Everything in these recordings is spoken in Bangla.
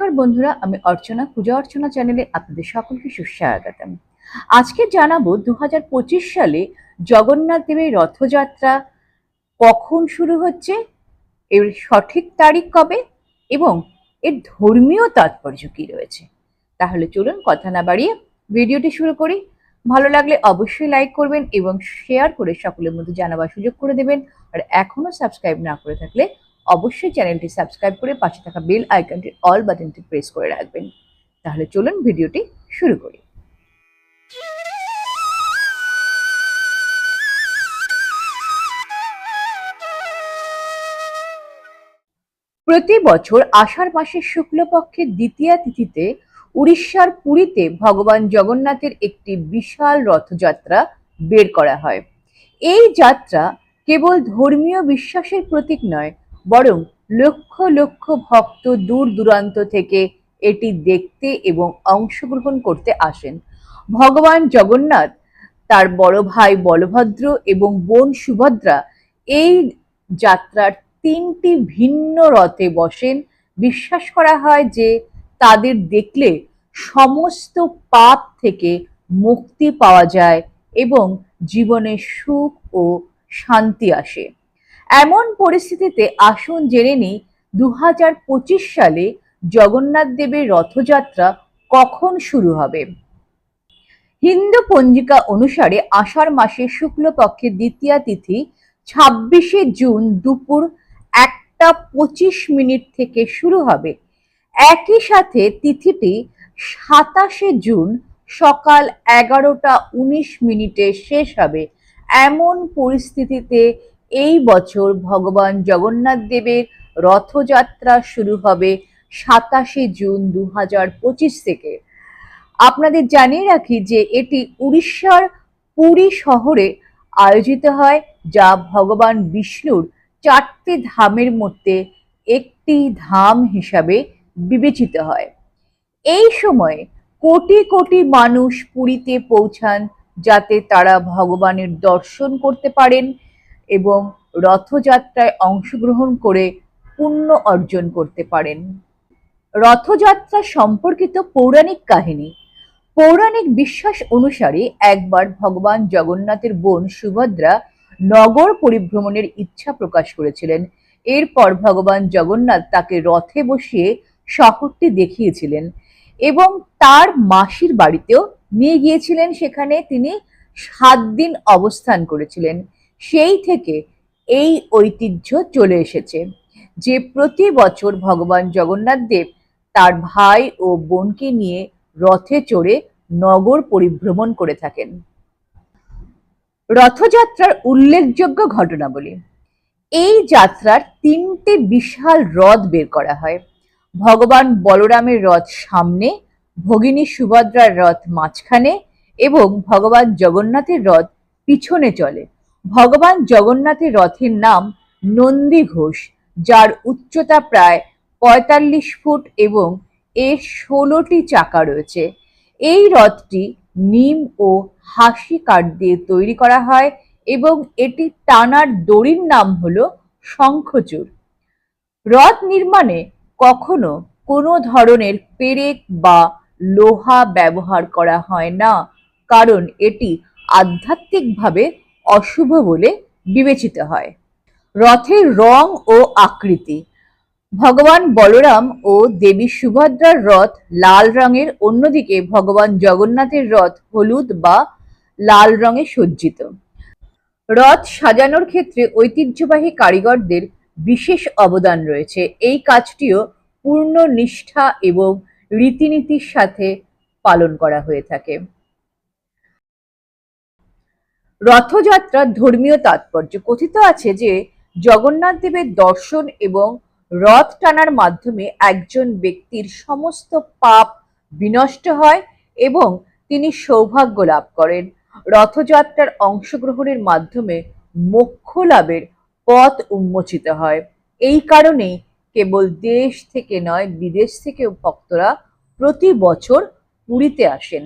নমস্কার বন্ধুরা, আমি অর্চনা। পূজা অর্চনা চ্যানেলে আপনাদের সকলকে সুস্বাগতম। আজকে জানাব দু হাজার পঁচিশ সালে জগন্নাথ দেবের রথযাত্রা কখন শুরু হচ্ছে, এর সঠিক তারিখ কবে এবং এর ধর্মীয় তাৎপর্য কি রয়েছে। তাহলে চলুন কথা না বাড়িয়ে ভিডিওটি শুরু করি। ভালো লাগলে অবশ্যই লাইক করবেন এবং শেয়ার করে সকলের মধ্যে জানাবার সুযোগ করে দেবেন। আর এখনও সাবস্ক্রাইব না করে থাকলে অবশ্যই চ্যানেলটি সাবস্ক্রাইব করে পাশে থাকা বেল আইকনটির অল বাটনটি প্রেস করে রাখবেন। তাহলে চলুন ভিডিওটি শুরু করি। প্রতি বছর আষাঢ় মাসের শুক্লপক্ষের দ্বিতীয়া তিথিতে উড়িষ্যার পুরীতে ভগবান জগন্নাথের একটি বিশাল রথযাত্রা বের করা হয়। এই যাত্রা কেবল ধর্মীয় বিশ্বাসের প্রতীক নয় বরং লক্ষ লক্ষ ভক্ত দূর দূরান্ত থেকে এটি দেখতে এবং অংশগ্রহণ করতে আসেন। ভগবান জগন্নাথ, তার বড় ভাই বলভদ্র এবং বোন সুভদ্রা এই যাত্রার তিনটি ভিন্ন রথে বসেন। বিশ্বাস করা হয় যে তাদের দেখলে সমস্ত পাপ থেকে মুক্তি পাওয়া যায় এবং জীবনে সুখ ও শান্তি আসে। এমন পরিস্থিতিতে আসুন জেনে নিই দু হাজার পঁচিশ সালে জগন্নাথ দেবের রথযাত্রা কখন শুরু হবে? হিন্দু পঞ্জিকা অনুসারে আষাঢ় মাসে শুক্লপক্ষের দ্বিতীয়া তিথি ছাব্বিশে জুন দুপুর একটা পঁচিশ মিনিট থেকে শুরু হবে। একই সাথে তিথিটি সাতাশে জুন সকাল এগারোটা উনিশ মিনিটে শেষ হবে। এমন পরিস্থিতিতে এই বছর ভগবান জগন্নাথ দেবের রথযাত্রা শুরু হবে সাতাশে জুন দু হাজার পঁচিশ থেকে। আপনাদের জানিয়ে রাখি যে এটি উড়িষ্যার পুরী শহরে আয়োজিত হয়, যা ভগবান বিষ্ণুর চারটি ধামের মধ্যে একটি ধাম হিসাবে বিবেচিত হয়। এই সময়ে কোটি কোটি মানুষ পুরীতে পৌঁছান যাতে তারা ভগবানের দর্শন করতে পারেন এবং রথযাত্রায় অংশগ্রহণ করে পুণ্য অর্জন করতে পারেন। রথযাত্রা সম্পর্কিত পৌরাণিক কাহিনী, পৌরাণিক বিশ্বাস অনুসারে একবার ভগবান জগন্নাথের বোন সুভদ্রা নগর পরিভ্রমণের ইচ্ছা প্রকাশ করেছিলেন। এরপর ভগবান জগন্নাথ তাকে রথে বসিয়ে শহরটি দেখিয়েছিলেন এবং তার মাসির বাড়িতেও নিয়ে গিয়েছিলেন। সেখানে তিনি সাত দিন অবস্থান করেছিলেন। সেই থেকে এই ঐতিহ্য চলে এসেছে, যে প্রতি বছর ভগবান জগন্নাথ দেব তার ভাই ও বোনকে নিয়ে রথে চড়ে নগর পরিভ্রমণ করে থাকেন। রথযাত্রার উল্লেখযোগ্য ঘটনাবলী, এই যাত্রার তিনটে বিশাল রথ বের করা হয়। ভগবান বলরামের রথ সামনে, ভগিনী সুভদ্রার রথ মাঝখানে এবং ভগবান জগন্নাথের রথ পিছনে চলে। ভগবান জগন্নাথের রথের নাম নন্দী ঘোষ, যার উচ্চতা প্রায় পঁয়তাল্লিশ ফুট এবং এর ষোলোটি চাকা রয়েছে। এই রথটি নিম ও হাসি কাঠ দিয়ে তৈরি করা হয় এবং এটি টানার দড়ির নাম হল শঙ্খচূড় রথ নির্মাণে কখনো কোনো ধরনের পেরেক বা লোহা ব্যবহার করা হয় না, কারণ এটি আধ্যাত্মিকভাবে অশুভ বলে বিবেচিত হয়। রথের রং ও আকৃতি। ভগবান বলরাম ও দেবী সুভদ্রার রথ লাল রঙের, অন্যদিকে ভগবান জগন্নাথের রথ হলুদ বা লাল রঙে সজ্জিত। রথ সাজানোর ক্ষেত্রে ঐতিহ্যবাহী কারিগরদের বিশেষ অবদান রয়েছে। এই কাজটিও পূর্ণ নিষ্ঠা এবং রীতিনীতির সাথে পালন করা হয়ে থাকে। রথযাত্রার ধর্মীয় তাৎপর্য। কথিত আছে যে, জগন্নাথ দেবের দর্শন এবং রথ টানার মাধ্যমে একজন ব্যক্তির সমস্ত পাপ বিনষ্ট হয় এবং তিনি সৌভাগ্য লাভ করেন। রথযাত্রার অংশগ্রহণের মাধ্যমে মোক্ষ লাভের পথ উন্মোচিত হয়। এই কারণেই কেবল দেশ থেকে নয়, বিদেশ থেকেও ভক্তরা প্রতি বছর পুরীতে আসেন।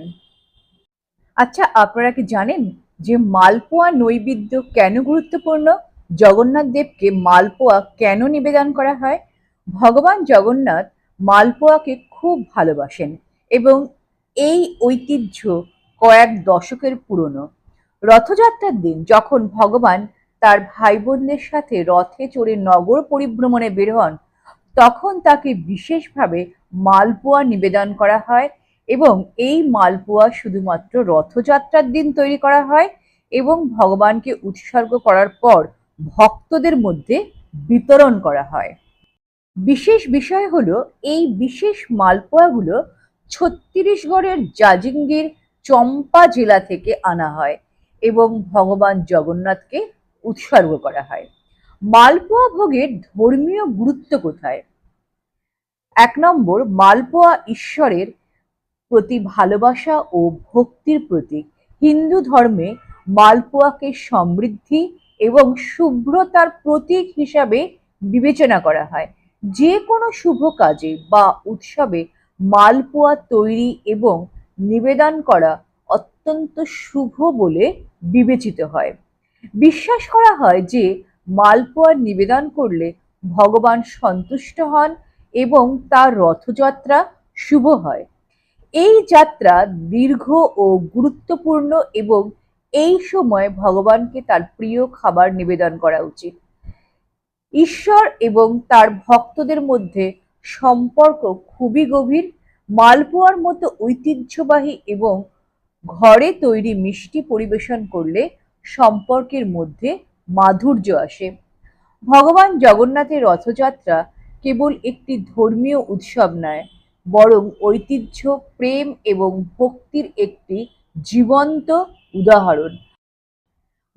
আচ্ছা আপনারা কি জানেন যে মালপোয়া নৈবেদ্য কেন গুরুত্বপূর্ণ? জগন্নাথ দেবকে মালপোয়া কেন নিবেদন করা হয়? ভগবান জগন্নাথ মালপোয়াকে খুব ভালোবাসেন এবং এই ঐতিহ্য কয়েক দশকের পুরনো। রথযাত্রার দিন যখন ভগবান তার ভাই বোনদের সাথে রথে চড়ে নগর পরিভ্রমণে বের হন, তখন তাকে বিশেষভাবে মালপোয়া নিবেদন করা হয়। এবং এই মালপোয়া শুধুমাত্র রথযাত্রার দিন তৈরি করা হয় এবং ভগবানকে উৎসর্গ করার পর ভক্তদের মধ্যে বিতরণ করা হয়। বিশেষ বিষয় হলো এই বিশেষ মালপোয়াগুলো ছত্তিশগড়ের জাজিঙ্গির চম্পা জেলা থেকে আনা হয় এবং ভগবান জগন্নাথকে উৎসর্গ করা হয়। মালপোয়া ভোগের ধর্মীয় গুরুত্ব কোথায়? এক নম্বর, মালপোয়া ঈশ্বরের প্রতি ভালোবাসা ও ভক্তির প্রতীক। হিন্দু ধর্মে মালপোয়াকে সমৃদ্ধি এবং শুভ্রতার প্রতীক হিসাবে বিবেচনা করা হয়। যে কোনো শুভ কাজে বা উৎসবে মালপোয়া তৈরি এবং নিবেদন করা অত্যন্ত শুভ বলে বিবেচিত হয়। বিশ্বাস করা হয় যে মালপোয়া নিবেদন করলে ভগবান সন্তুষ্ট হন এবং তার রথযাত্রা শুভ হয়। এই যাত্রা দীর্ঘ ও গুরুত্বপূর্ণ এবং এই সময় ভগবানকে তার প্রিয় খাবার নিবেদন করা উচিত। ঈশ্বর এবং তার ভক্তদের মধ্যে সম্পর্ক খুবই গভীর, মালপোয়ার মতো ঐতিহ্যবাহী এবং ঘরে তৈরি মিষ্টি পরিবেশন করলে সম্পর্কের মধ্যে মাধুর্য আসে। ভগবান জগন্নাথের রথযাত্রা কেবল একটি ধর্মীয় উৎসব নয় বরং ঐতিহ্য, প্রেম এবং ভক্তির একটি জীবন্ত উদাহরণ।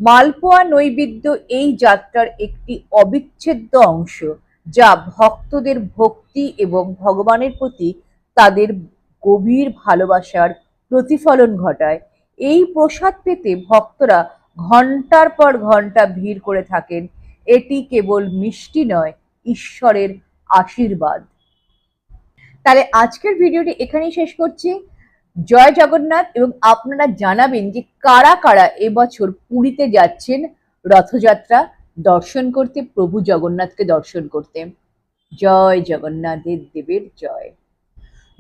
মালপোয়া নৈবেদ্য এই যাত্রার একটি অবিচ্ছেদ্য অংশ, যা ভক্তদের ভক্তি এবং ভগবানের প্রতি তাদের গভীর ভালোবাসার প্রতিফলন ঘটায়। এই প্রসাদ পেতে ভক্তরা ঘণ্টার পর ঘণ্টা ভিড় করে থাকেন। এটি কেবল মিষ্টি নয়, ঈশ্বরের আশীর্বাদ। তাহলে আজকের ভিডিওটি এখানেই শেষ করছি। জয় জগন্নাথ এবং আপনারা জানাবেন যে কারা কারা এবছর পুরীতে যাচ্ছেন রথযাত্রা দর্শন করতে, প্রভু জগন্নাথকে দর্শন করতে। জয় জগন্নাথের দেবের জয়।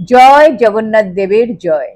জয় জগন্নাথ দেবের জয়।